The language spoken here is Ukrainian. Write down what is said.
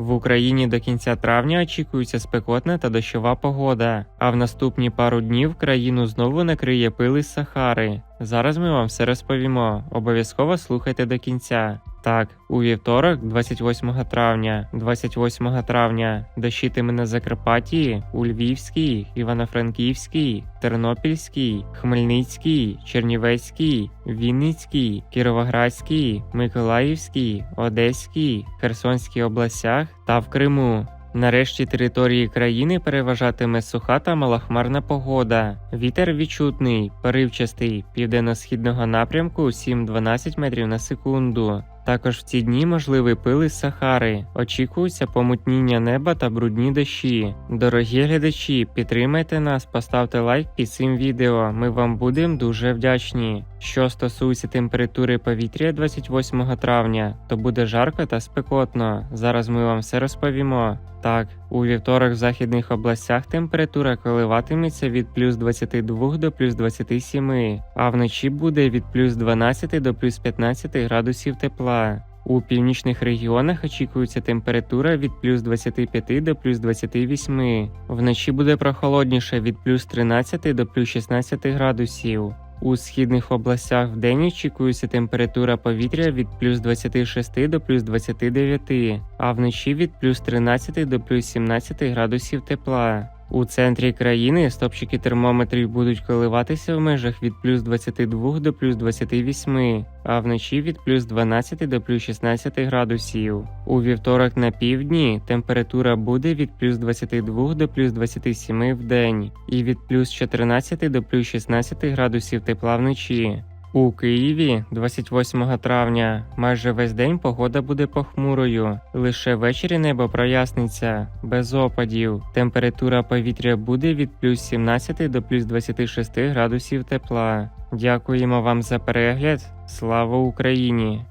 В Україні до кінця травня очікується спекотна та дощова погода, а в наступні пару днів країну знову накриє пили з Сахари. Зараз ми вам все розповімо. Обов'язково слухайте до кінця. Так, у вівторок, 28 травня, 28 травня, дощитиме на Закарпатті, у Львівській, Івано-Франківській, Тернопільській, Хмельницькій, Чернівецькій, Вінницькій, Кіровоградській, Миколаївській, Одеській, Херсонській областях та в Криму. Нарешті території країни переважатиме суха та малохмарна погода. Вітер відчутний, поривчастий, південно-східного напрямку 7-12 метрів на секунду. Також в ці дні можливий пил із Сахари. Очікується помутніння неба та брудні дощі. Дорогі глядачі, підтримайте нас, поставте лайк під цим відео. Ми вам будемо дуже вдячні. Що стосується температури повітря 28 травня, то буде жарко та спекотно. Зараз ми вам все розповімо. Так, у вівторок в західних областях температура коливатиметься від плюс 22 до плюс 27, а вночі буде від плюс 12 до плюс 15 градусів тепла. У північних регіонах очікується температура від плюс 25 до плюс 28. Вночі буде прохолодніше від плюс 13 до плюс 16 градусів. У східних областях вдень очікується температура повітря від плюс 26 до плюс 29, а вночі від плюс 13 до плюс 17 градусів тепла. У центрі країни стопчики термометрів будуть коливатися в межах від плюс 22 до плюс 28, а вночі від плюс 12 до плюс 16 градусів. У вівторок на півдні температура буде від плюс 22 до плюс 27 в день і від плюс 14 до плюс 16 градусів тепла вночі. У Києві 28 травня майже весь день погода буде похмурою. Лише ввечері небо проясниться, без опадів. Температура повітря буде від плюс 17 до плюс 26 градусів тепла. Дякуємо вам за перегляд. Слава Україні!